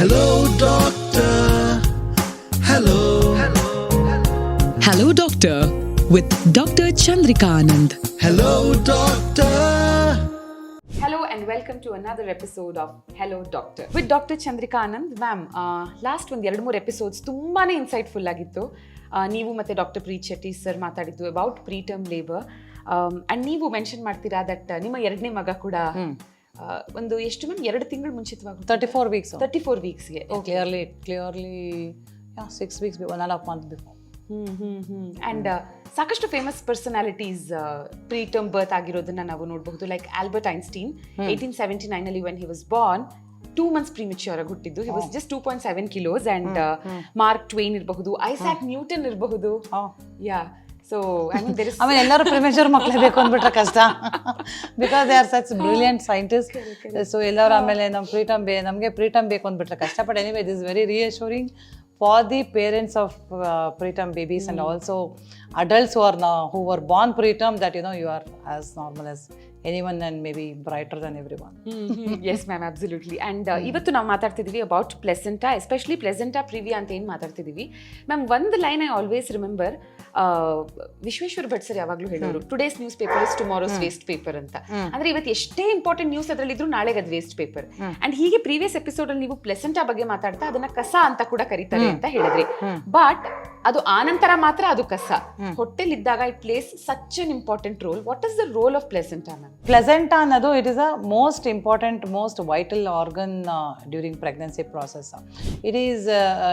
Hello, doctor. Hello. Hello Doctor with Dr. Chandrika Anand. Hello, doctor. Hello and welcome to another episode of Hello Doctor with Dr. Chandrika Anand ma'am last ಒಂದು ಎರಡು ಮೂರು episodes ತುಂಬಾನೇ insightful ಆಗಿತ್ತು ಆ, ನೀವು ಮತ್ತೆ doctor Preeth Shetty sir ಮಾತಾಡಿದ್ದು about preterm labour and ನೀವು ಮೆನ್ಷನ್ ಮಾಡ್ತೀರಾ ದಟ್ ನಿಮ್ಮ ಎರಡನೇ ಮಗ ಕೂಡ ಒಂದು ಎಷ್ಟು ಮ್ಯಾಮ್? ಎರಡು ತಿಂಗಳು ಮುಂಚಿತವಾಗಿ thirty four weeks thirty four ವೀಕ್ಸ್ಗೆ clearly clearly six weeks one and half month before ಹ್ಞೂ ಹ್ಞೂ ಹ್ಞೂ ಆ್ಯಂಡ್ ಸಾಕಷ್ಟು ಫೇಮಸ್ ಪರ್ಸನಾಲಿಟೀಸ್ ಪ್ರೀಟರ್ಮ್ ಬರ್ತ್ ಆಗಿರೋದನ್ನ ನಾವು ನೋಡಬಹುದು. Like Albert Einstein eighteen seventy ನೈನಲ್ಲಿ when he was born two months premature ಆಗಿ ಹುಟ್ಟಿದ್ದು. He was just two point seven kilos and Mark Twain ಇರಬಹುದು ಐಸಾಕ್ ನ್ಯೂಟನ್ ಇರಬಹುದು. ಯಾ ಸೊ ಇಸ್ ಆಮೇಲೆ ಎಲ್ಲರೂ premature ಮಕ್ಕಳೇ ಬೇಕು ಅಂದ್ಬಿಟ್ರೆ ಕಷ್ಟ. Because they are such brilliant scientist so ಎಲ್ಲರೂ ಆಮೇಲೆ ನಮ್ಮ ಪ್ರೀಟಮ್ ಬೇ ನಮಗೆ ಪ್ರೀಟಮ್ ಬೇಕು ಅಂದ್ಬಿಟ್ರೆ ಕಷ್ಟ. But anyway this very reassuring for the parents of preterm babies and also adults who are are who were born preterm that you are as normal as normal and maybe brighter than everyone yes ma'am absolutely uh, ಇವತ್ತು ನಾವು ಮಾತಾಡ್ತಿದ್ದೀವಿ about placenta especially placenta previa ಅಂತ ಏನು ಮಾತಾಡ್ತಿದ್ದೀವಿ. Ma'am ಒಂದು line I always remember Vishweshwar Bhat sir ಯಾವಾಗಲೂ ಹೇಳೋರು today's newspaper is tomorrow's waste paper ಅಂತ. ಅಂದ್ರೆ ಇವತ್ತು ಎಷ್ಟೇ ಇಂಪಾರ್ಟೆಂಟ್ ನ್ಯೂಸ್ ಅದರಲ್ಲಿ ಇದ್ರು ನಾಳೆಗೆ ಅದು ವೇಸ್ಟ್ ಪೇಪರ್ ಅಂಡ್ ಹೀಗೆ ಪ್ರೀವಿಯಸ್ ಎಪಿಸೋಡ್ ಅಲ್ಲಿ ನೀವು ಪ್ಲೆಸೆಂಟಾ ಬಗ್ಗೆ ಮಾತಾಡ್ತಾ ಅದನ್ನ ಕಸ ಅಂತ ಕೂಡ ಕರೀತಾರೆ ಅಂತ ಹೇಳಿದ್ರಿ. ಬಟ್ ಅದು ಆನಂತರ ಮಾತ್ರ ಅದು ಕಸ. ಹೊಟ್ಟೆಲಿದ್ದಾಗ it plays such an important role what is the role of placenta ma'am placenta ಅನ್ನೋದು it is a most important most vital organ during pregnancy process it is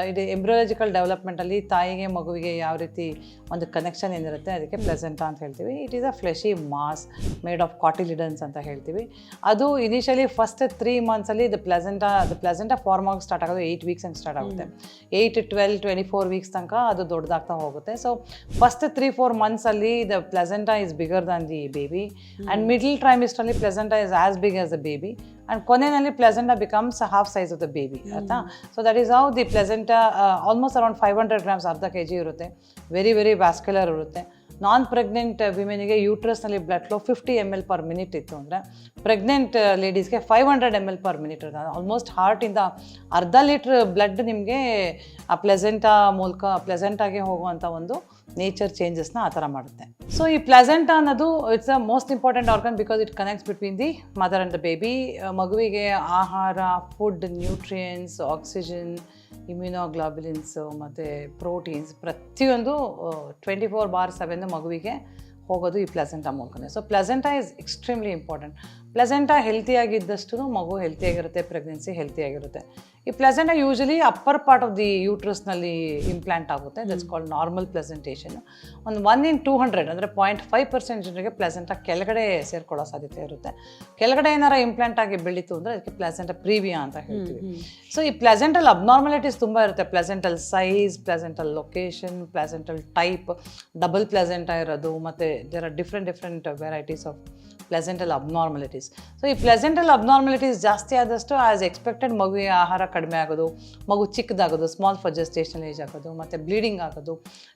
ಇದು ಎಂಬ್ರಿಯಾಲಜಿಕಲ್ ಡೆವಲಪ್ಮೆಂಟಲ್ಲಿ ತಾಯಿಗೆ ಮಗುವಿಗೆ ಯಾವ ರೀತಿ ಒಂದು ಕನೆಕ್ಷನ್ ಏನಿರುತ್ತೆ ಅದಕ್ಕೆ ಪ್ಲೆಸೆಂಟಾ ಅಂತ ಹೇಳ್ತೀವಿ. It is a fleshy mass made of cotyledons ಅಂತ ಹೇಳ್ತೀವಿ. ಅದು ಇನಿಷಿಯಲಿ ಫಸ್ಟ್ ತ್ರೀ ಮಂತ್ಸಲ್ಲಿ ಇದು ಪ್ಲೆಸೆಂಟಾ ಅದು ಪ್ಲೆಸೆಂಟಾ ಫಾರ್ಮ್ ಆಗಿ ಸ್ಟಾರ್ಟ್ ಆಗೋದು ಏಯ್ಟ್ ವೀಕ್ಸ್ ಅಂತ ಸ್ಟಾರ್ಟ್ ಆಗುತ್ತೆ. Eight twelve twenty four weeks ತನಕ ಅದು ದೊಡ್ಡದಾಗ್ತಾ ಹೋಗುತ್ತೆ. So first three four ಮಂತ್ಸಲ್ಲಿ the placenta is bigger than the baby and middle ಟ್ರೈಮಿಸ್ಟ್ರಲ್ಲಿ placenta is as big as the baby and ಕೊನೆಯಲ್ಲಿ placenta becomes half size of the baby ಆಯ್ತಾ so that is how the placenta almost around five hundred grams ಅರ್ಧ K G ಇರುತ್ತೆ. Very very vascular ಇರುತ್ತೆ. Non pregnant ವಿಮೆನಿಗೆ ಯೂಟ್ರಸ್ನಲ್ಲಿ blood flow fifty M L per minute ಇತ್ತು ಅಂದರೆ pregnant ಲೇಡೀಸ್ಗೆ five hundred M L per minute ಇರುತ್ತೆ almost ಹಾರ್ಟಿಂದ ಅರ್ಧ litre blood ನಿಮಗೆ, ಆ ಪ್ಲೆಸೆಂಟ ಮೂಲಕ ಪ್ಲೆಸೆಂಟಾಗಿ ಹೋಗುವಂಥ ಒಂದು ನೇಚರ್ ಚೇಂಜಸ್ನ ಆ ಥರ ಮಾಡುತ್ತೆ. ಸೊ ಈ ಪ್ಲೆಸೆಂಟ ಅನ್ನೋದು it's a most important organ because it connects between the mother and the baby ಮಗುವಿಗೆ ಆಹಾರ ಫುಡ್ ನ್ಯೂಟ್ರಿಯೆಂಟ್ಸ್ ಆಕ್ಸಿಜನ್ ಇಮ್ಯುನೋಗ್ಲಾಬಿಲಿನ್ಸ್ ಮತ್ತು ಪ್ರೋಟೀನ್ಸ್ ಪ್ರತಿಯೊಂದು ಟ್ವೆಂಟಿ ಫೋರ್ ಬಾರ್ ಸೆವೆನ್ ಮಗುವಿಗೆ ಹೋಗೋದು ಈ ಪ್ಲೆಸೆಂಟಾ ಮೂಲಕನೇ so placenta is extremely important placenta ಹೆಲ್ತಿಯಾಗಿದ್ದಷ್ಟು ಮಗು ಹೆಲ್ತಿಯಾಗಿರುತ್ತೆ ಪ್ರೆಗ್ನೆನ್ಸಿ ಹೆಲ್ತಿಯಾಗಿರುತ್ತೆ ಈ placenta usually upper part of the ಯೂಟ್ರಸ್ನಲ್ಲಿ implant ಆಗುತ್ತೆ. ದಟ್ಸ್ ಕಾಲ್ಡ್ ನಾರ್ಮಲ್ ಪ್ಲೆಸೆಂಟೇಷನ್ ಒಂದು ಒನ್ ಇನ್ ಟೂ ಹಂಡ್ರೆಡ್ ಅಂದರೆ ಪಾಯಿಂಟ್ ಫೈವ್ ಪರ್ಸೆಂಟ್ ಜನರಿಗೆ ಪ್ಲೆಸೆಂಟಾಗಿ ಕೆಳಗಡೆ ಸೇರ್ಕೊಳ್ಳೋ ಸಾಧ್ಯತೆ ಇರುತ್ತೆ. ಕೆಳಗಡೆ ಏನಾರ ಇಂಪ್ಲಾಂಟ್ ಆಗಿ ಬೆಳೀತು ಅಂದರೆ ಅದಕ್ಕೆ ಪ್ಲೆಸೆಂಟ ಪ್ರೀವಿಯಾ ಅಂತ ಹೇಳ್ತೀವಿ. ಸೊ ಈ ಪ್ಲೆಸೆಂಟಲ್ ಅಬ್ನಾರ್ಮಲಿಟೀಸ್ ತುಂಬ ಇರುತ್ತೆ. Placental size placental location placental type double placenta ಇರೋದು ಮತ್ತು there are different different varieties of placental abnormalities so ಈ ಪ್ಲೆಸೆಂಟಲ್ ಅಬ್ನಾರ್ಮಲಿಟೀಸ್ ಜಾಸ್ತಿ ಆದಷ್ಟು ಆಸ್ ಎಕ್ಸ್ಪೆಕ್ಟೆಡ್ ಮಗುವಿನ ಆಹಾರ ಕಡಿಮೆ ಆಗೋದು, ಮಗು ಚಿಕ್ಕದಾಗೋದು ಸ್ಮಾಲ್ ಫಜೆಸ್ಟೇಷನ್ ಜೆಸ್ಟೇಷನ್ ಏಜ್ ಆಗೋದು, ಮತ್ತು ಬ್ಲೀಡಿಂಗ್ ಆಗೋದು,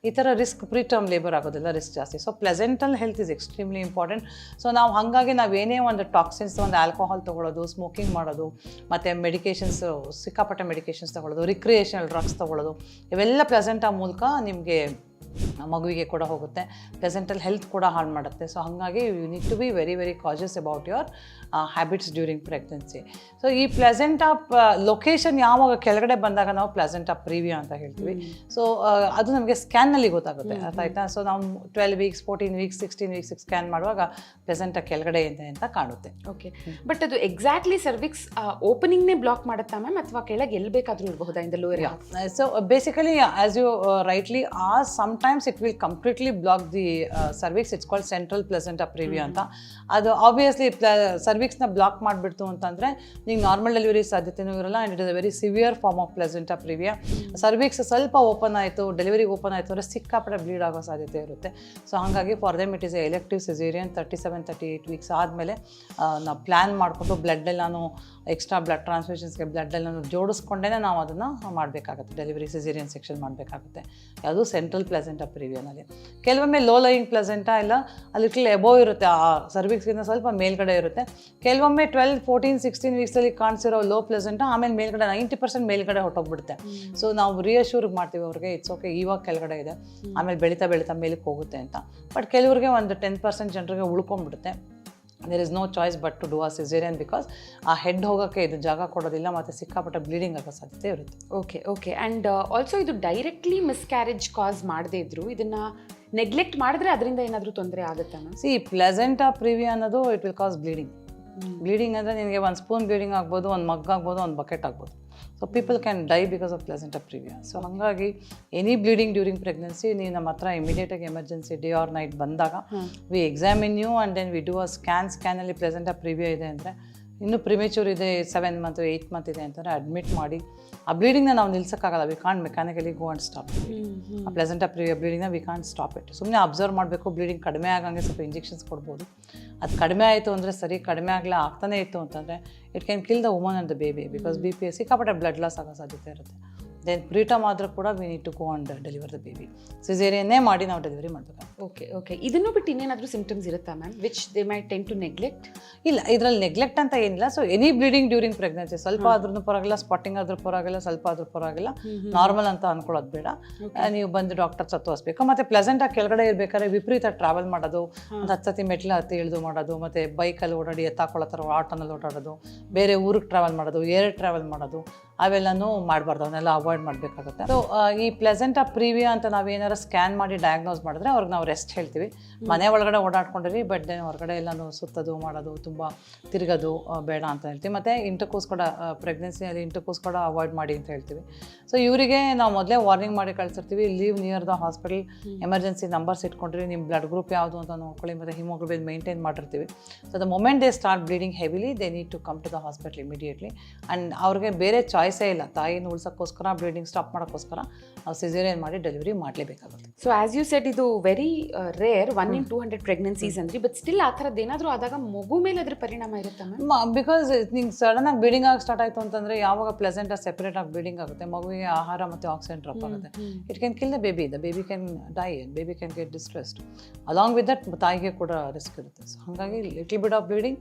ಈ ಥರ ರಿಸ್ಕ್ ಪ್ರೀ ಟರ್ಮ್ ಲೇಬರ್ ಆಗೋದೆಲ್ಲ ರಿಸ್ಕ್ ಜಾಸ್ತಿ. So placental health is extremely important so ನಾವು ಹಾಗಾಗಿ ನಾವು ಏನೇ ಒಂದು ಟಾಕ್ಸಿನ್ಸ್ ಒಂದು ಆಲ್ಕೋಹಾಲ್ ತೊಗೊಳ್ಳೋದು ಸ್ಮೋಕಿಂಗ್ ಮಾಡೋದು, ಮತ್ತು ಮೆಡಿಕೇಷನ್ಸ್ ಸಿಕ್ಕಾಪಟ್ಟೆ ಮೆಡಿಕೇಷನ್ಸ್ ತೊಗೊಳ್ಳೋದು ರಿಕ್ರಿಯೇಷನಲ್ ಡ್ರಗ್ಸ್ ತೊಗೊಳ್ಳೋದು ಇವೆಲ್ಲ ಪ್ಲೆಸೆಂಟಾ ಮೂಲಕ ನಿಮಗೆ ಮಗುವಿಗೆ ಕೂಡ ಹೋಗುತ್ತೆ. ಪ್ರೆಸೆಂಟಲ್ಲಿ ಹೆಲ್ತ್ ಕೂಡ ಹಾಳು ಮಾಡುತ್ತೆ. ಸೊ ಹಾಗಾಗಿ you need to be very very cautious about your habits during pregnancy so ಈ ಪ್ಲೆಸೆಂಟ್ ಆಫ್ ಲೊಕೇಶನ್ ಯಾವಾಗ ಕೆಳಗಡೆ ಬಂದಾಗ ನಾವು ಪ್ಲೆಸೆಂಟ್ ಆಫ್ ಪ್ರಿವ್ಯೂ ಅಂತ ಹೇಳ್ತೀವಿ. ಸೊ ಅದು ನಮಗೆ ಸ್ಕ್ಯಾನ್ನಲ್ಲಿ ಗೊತ್ತಾಗುತ್ತೆ. ಅರ್ಥ ಆಯ್ತಾ ಸೊ ನಾವು twelve weeks fourteen weeks sixteen weeks scan ಮಾಡುವಾಗ ಪ್ಲೆಸೆಂಟಾ ಕೆಳಗಡೆ ಇದೆ ಅಂತ ಕಾಣುತ್ತೆ. ಓಕೆ ಬಟ್ ಅದು ಎಕ್ಸಾಕ್ಟ್ಲಿ ಸರ್ವಿಕ್ಸ್ ಓಪನಿಂಗ್ನೇ ಬ್ಲಾಕ್ ಮಾಡುತ್ತಾ ಮ್ಯಾಮ್ ಅಥವಾ ಕೆಳಗೆ ಎಲ್ಲಿ ಬೇಕಾದರೂ ಇರಬಹುದಾ ಇಂದ lower so basically as you rightly uh you uh, it will completely block the cervix it's called central placenta previa ಅಂತ. ಅದು ಆಬ್ವಿಯಸ್ಲಿ ಸರ್ವಿಕ್ಸ್ನ ಬ್ಲಾಕ್ ಮಾಡಿಬಿಡ್ತು ಅಂತಂದರೆ ನೀವು ನಾರ್ಮಲ್ ಡೆಲಿವರಿ ಸಾಧ್ಯತೆನೂ ಇರಲ್ಲ and it is a very severe form of placenta previa cervix ಸ್ವಲ್ಪ open ಆಯಿತು ಡೆಲಿವರಿಗೆ open ಆಯಿತು ಅಂದರೆ ಸಿಕ್ಕಾಪಟ್ಟೆ ಬ್ಲೀಡ್ ಆಗೋ ಸಾಧ್ಯತೆ ಇರುತ್ತೆ. ಸೊ ಹಾಗಾಗಿ for them it is elective caesarean thirty seven thirty eight weeks ಆದಮೇಲೆ ನಾವು ಪ್ಲ್ಯಾನ್ ಮಾಡಿಕೊಂಡು ಬ್ಲಡ್ ಎಲ್ಲಾನು ಎಕ್ಸ್ಟ್ರಾ ಬ್ಲಡ್ ಟ್ರಾನ್ಸ್ಫ್ಯೂಷನ್ಸ್ಗೆ ಬ್ಲಡ್ ಎಲ್ಲ ಜೋಡಿಸ್ಕೊಂಡೇ ನಾವು ಅದನ್ನು ಮಾಡಬೇಕಾಗುತ್ತೆ. ಡೆಲಿವರಿ ಸಿಸೇರಿಯನ್ ಸೆಕ್ಷನ್ ಮಾಡಬೇಕಾಗುತ್ತೆ. ಯಾವುದು ಸೆಂಟ್ರಲ್ ಪ್ಲೆಸೆಂಟ ಪ್ರಿವಿಯನಲ್ಲಿ ಕೆಲವೊಮ್ಮೆ ಲೋ ಲೈಯಿಂಗ್ ಪ್ಲೆಸೆಂಟ ಇಲ್ಲ ಲಿಟ್ಲ್ ಎಬೋ ಇರುತ್ತೆ ಆ ಸರ್ವಿಕ್ಸ್ಗಿಂತ ಸ್ವಲ್ಪ ಮೇಲ್ಗಡೆ ಇರುತ್ತೆ. ಕೆಲವೊಮ್ಮೆ ಟ್ವೆಲ್ ಫೋರ್ಟೀನ್ ಸಿಕ್ಸ್ಟೀನ್ ವೀಕ್ಸಲ್ಲಿ ಕಾಣಿಸಿರೋ ಲೋ ಪ್ಲೆಸೆಂಟ ಆಮೇಲೆ ಮೇಲ್ಗಡೆ ನೈಂಟಿ ಪರ್ಸೆಂಟ್ ಮೇಲ್ಗಡೆ ಹೊಟ್ಟೋಗ್ಬಿಡುತ್ತೆ ಸೊ ನಾವು ರಿಯಶೂರ್ ಮಾಡ್ತೀವಿ ಅವ್ರಿಗೆ ಇಟ್ಸ್ ಓಕೆ ಇವಾಗ ಕೆಳಗಡೆ ಇದೆ. ಆಮೇಲೆ ಬೆಳೀತಾ ಬೆಳೀತಾ ಮೇಲಕ್ಕೆ ಹೋಗುತ್ತೆ ಅಂತ. ಬಟ್ ಕೆಲವ್ರಿಗೆ ಒಂದು ಟೆನ್ ಪರ್ಸೆಂಟ್ ಜನರಿಗೆ ಉಳ್ಕೊಂಡ್ಬಿಡುತ್ತೆ. There is no choice but to do a caesarean because ಆ ಹೆಡ್ ಹೋಗೋಕ್ಕೆ ಇದು ಜಾಗ ಕೊಡೋದಿಲ್ಲ ಮತ್ತು ಸಿಕ್ಕಾಪಟ್ಟೆ ಬ್ಲೀಡಿಂಗ್ ಆಗೋ ಸಾಧ್ಯತೆ ಇರುತ್ತೆ. ಓಕೆ ಓಕೆ ಆ್ಯಂಡ್ ಆಲ್ಸೋ ಇದು ಡೈರೆಕ್ಟ್ಲಿ ಮಿಸ್ಕ್ಯಾರೇಜ್ ಕಾಸ್ ಮಾಡದೇ ಇದ್ರು ಇದನ್ನು ನೆಗ್ಲೆಕ್ಟ್ ಮಾಡಿದ್ರೆ ಅದರಿಂದ ಏನಾದರೂ ತೊಂದರೆ ಆಗುತ್ತಾ ಸಿ ಪ್ಲೆಸೆಂಟ್ ಆ ಪ್ರಿವಿ ಅನ್ನೋದು it will cause bleeding bleeding ಅಂದರೆ ನಿನಗೆ ಒಂದು ಸ್ಪೂನ್ ಬ್ಲೀಡಿಂಗ್ ಆಗ್ಬೋದು ಒಂದು ಮಗ್ ಆಗ್ಬೋದು ಒಂದು ಬಕೆಟ್ ಆಗ್ಬೋದು. So people can die because of placenta previa so ಹಾಗಾಗಿ ಎನಿ ಬ್ಲೀಡಿಂಗ್ ಡ್ಯೂರಿಂಗ್ ಪ್ರೆಗ್ನೆನ್ಸಿ ನೀವು ನಮ್ಮ ಹತ್ರ ಇಮಿಡಿಯೇಟಾಗಿ ಎಮರ್ಜೆನ್ಸಿ ಡೇ ಆರ್ ನೈಟ್ ಬಂದಾಗ we examine you and then we do a scan ಸ್ಕ್ಯಾನಲ್ಲಿ placenta previa ಇದೆ ಅಂದರೆ ಇನ್ನೂ ಪ್ರಿಮೇಚೂರ್ ಇದೆ ಸೆವೆನ್ ಮಂತ್ ಏಯ್ಟ್ ಮಂತ್ ಇದೆ ಅಂತಂದರೆ ಅಡ್ಮಿಟ್ ಮಾಡಿ ಆ ಬ್ಲೀಡಿಂಗ್ನ ನಾವು ನಿಲ್ಸೋಕ್ಕಾಗಲ್ಲ. We can't mechanically go and stop ಆ ಪ್ಲೆಸೆಂಟ್ ಪ್ರಿವಿಯ ಬ್ಲೀಡಿಂಗ್ನ ವಿ ಕಾಂಟ್ ಸ್ಟಾಪ್ ಇಟ್ ಸುಮ್ಮನೆ ಅಬ್ಸರ್ವ್ ಮಾಡಬೇಕು ಬ್ಲೀಡಿಂಗ್ ಕಡಿಮೆ ಆಗಂಗೆ ಸ್ವಲ್ಪ ಇಂಜೆಕ್ಷನ್ಸ್ ಕೊಡ್ಬೋದು. ಅದು ಕಡಿಮೆ ಆಯಿತು ಅಂದರೆ ಸರಿ ಕಡಿಮೆ ಆಗಲ್ಲ ಆಗ್ತಾನೆ ಇತ್ತು ಅಂತಂದರೆ it can kill the woman and the baby because B P S ಸಿಕ್ಕಾಪಟ್ಟೆ ಬ್ಲಡ್ ಲಾಸ್ ಆಗೋ ಸಾಧ್ಯತೆ ಇರುತ್ತೆ. ದೆನ್ ಪ್ರೀಟಮ್ ಆದರೂ ಕೂಡ we need to go and deliver the baby ಸಿಸೇರಿಯನ್ನೇ ಮಾಡಿ ನಾವು ಡೆಲಿವರಿ ಮಾಡಬೇಕು ಓಕೆ ಓಕೆ ಇದನ್ನು ಬಿಟ್ಟು ಇನ್ನೇನಾದರೂ ಸಿಂಪ್ಟಮ್ಸ್ ಇರುತ್ತಾ ma'am which they may tend to neglect ಇಲ್ಲ ಇದರಲ್ಲಿ ನೆಗ್ಲೆಕ್ಟ್ ಅಂತ ಏನಿಲ್ಲ. So any bleeding during pregnancy ಸ್ವಲ್ಪ ಆದ್ರೂ ಪರವಾಗಿಲ್ಲ ಸ್ಪಾಟಿಂಗ್ ಆದ್ರೂ ಪರವಾಗಿಲ್ಲ ಸ್ವಲ್ಪ ಆದ್ರೂ ಪರವಾಗಿಲ್ಲ. ನಾರ್ಮಲ್ ಅಂತ ಅನ್ಕೊಳ್ಳೋದು ಬೇಡ. ನೀವು ಬಂದು ಡಾಕ್ಟರ್ ತೋರಿಸ್ಬೇಕು. ಮತ್ತೆ ಪ್ಲೆಸೆಂಟ್ ಆಗಿ ಕೆಳಗಡೆ ಇರ್ಬೇಕಾದ್ರೆ ವಿಪರೀತ ಟ್ರಾವೆಲ್ ಮಾಡೋದು ಒಂದು ಹತ್ತು ಸತಿ ಮೆಟ್ಲು ಹತ್ತಿ ಇಳಿದು ಮಾಡೋದು ಮತ್ತೆ ಬೈಕಲ್ಲಿ ಓಡಾಡಿ ಎತ್ತಾಕೊಳ್ಳೋ ಥರ ಆಟೋನಲ್ಲಿ ಓಡಾಡೋದು ಬೇರೆ ಊರಿಗೆ ಟ್ರಾವೆಲ್ ಮಾಡೋದು ಏರ್ ಟ್ರಾವೆಲ್ ಮಾಡೋದು. ಅವೆಲ್ಲನೂ ಮಾಡಬಾರ್ದು ಅವನ್ನೆಲ್ಲ ಅವಾಯ್ಡ್ ಮಾಡಬೇಕಾಗುತ್ತೆ. ಸೊ ಈ ಪ್ಲೆಸೆಂಟಾ ಪ್ರೀವಿಯಾ ಅಂತ ನಾವು ನಾವೇನಾರು ಸ್ಕ್ಯಾನ್ ಮಾಡಿ ಡಯಾಗ್ನೋಸ್ ಮಾಡಿದ್ರೆ ಅವ್ರಿಗೆ ನಾವು ರೆಸ್ಟ್ ಹೇಳ್ತೀವಿ. ಮನೆ ಒಳಗಡೆ ಓಡಾಡ್ಕೊಂಡಿರಿ ಬಟ್ ದೆನ್ ಹೊರಗಡೆ ಎಲ್ಲನೂ ಸುತ್ತೋದು ಮಾಡೋದು ತುಂಬ ತಿರುಗೋದು ಬೇಡ ಅಂತ ಹೇಳ್ತೀವಿ. ಮತ್ತು ಇಂಟರ್ಕೋಸ್ ಕೂಡ ಪ್ರೆಗ್ನೆನ್ಸಿಯಲ್ಲಿ ಇಂಟರ್ಕೋಸ್ ಕೂಡ ಅವಾಯ್ಡ್ ಮಾಡಿ ಅಂತ ಹೇಳ್ತೀವಿ. ಸೊ ಇವರಿಗೆ ನಾವು ಮೊದಲೇ ವಾರ್ನಿಂಗ್ ಮಾಡಿ ಕಳಿಸಿರ್ತೀವಿ leave near the hospital emergency numbers ಇಟ್ಕೊಂಡ್ರಿ ನಿಮ್ಮ ಬ್ಲಡ್ ಗ್ರೂಪ್ ಯಾವುದು ಅಂತ ನೋಡ್ಕೊಳ್ಳಿ ಮತ್ತು ಹಿಮೋಗ್ಲೋಬಿನ್ ಮೇಂಟೈನ್ ಮಾಡಿರ್ತೀವಿ. So the moment they start bleeding heavily they need to come to the hospital immediately and ಅವ್ರಿಗೆ ಬೇರೆ ಚಾಯ್ಸೇ ಇಲ್ಲ. ತಾಯಿನ ಉಳ್ಸೋಕ್ಕೋಸ್ಕರ ಬ್ಲೀಡಿಂಗ್ ಸ್ಟಾಪ್ ಮಾಡೋಕ್ಕೋಸ್ಕರ ನಾವು ಸಿಸೇರಿಯನ್ ಮಾಡಿ ಡೆಲಿವರಿ ಮಾಡಲೇಬೇಕಾಗುತ್ತೆ. ಸೊ ಆಸ್ ಯು ಸೆಟ್ ಇದು very rare one in two hundred pregnancies ಅಂದ್ರಿ ಬಟ್ ಸ್ಟಿಲ್ ಆ ಥರದ್ದು ಏನಾದರೂ ಆದಾಗ ಮಗು ಮೇಲೆ ಅದ್ರ ಪರಿಣಾಮ ಇರುತ್ತೆ ಬಿಕಾಸ್ ನಿಂಗೆ ಸಡನ್ ಆಗಿ ಬ್ಲೀಡಿಂಗ್ ಆಗಿ ಸ್ಟಾರ್ಟ್ ಆಯಿತು ಅಂತಂದರೆ ಯಾವಾಗ ಪ್ಲೆಸೆಂಟ್ ಸೆಪರೇಟ್ ಆಗಿ ಬ್ಲೀಡಿಂಗ್ ಆಗುತ್ತೆ ಮಗುವಿಗೆ ಆಹಾರ ಮತ್ತು ಆಕ್ಸಿಜನ್ ಡ್ರಾಪ್ ಆಗುತ್ತೆ. It can kill the baby the baby can die baby can get distressed along with that ತಾಯಿಗೆ ಕೂಡ ರಿಸ್ಕ್ ಇರುತ್ತೆ. ಸೊ ಹಾಗಾಗಿ little bit of bleeding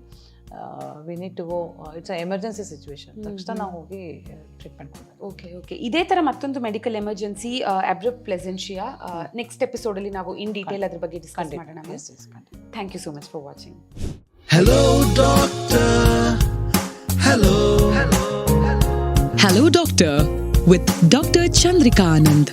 we need to go it's a emergency situation ತಕ್ಷಣ ನಾವು ಹೋಗಿ treatment ಮಾಡಬೇಕು okay okay. ಇದೇ ಥರ ಮತ್ತೊಂದು medical emergency abruptio placentae next ಎಪಿಸೋಡಲ್ಲಿ ನಾವು ಇನ್ ಡೀಟೇಲ್ ಅದ್ರ ಬಗ್ಗೆ ಡಿಸ್ಕಸ್ ಮಾಡೋಣ thank you so much for watching hello doctor hello Hello, Doctor, with Dr. Chandrika Anand.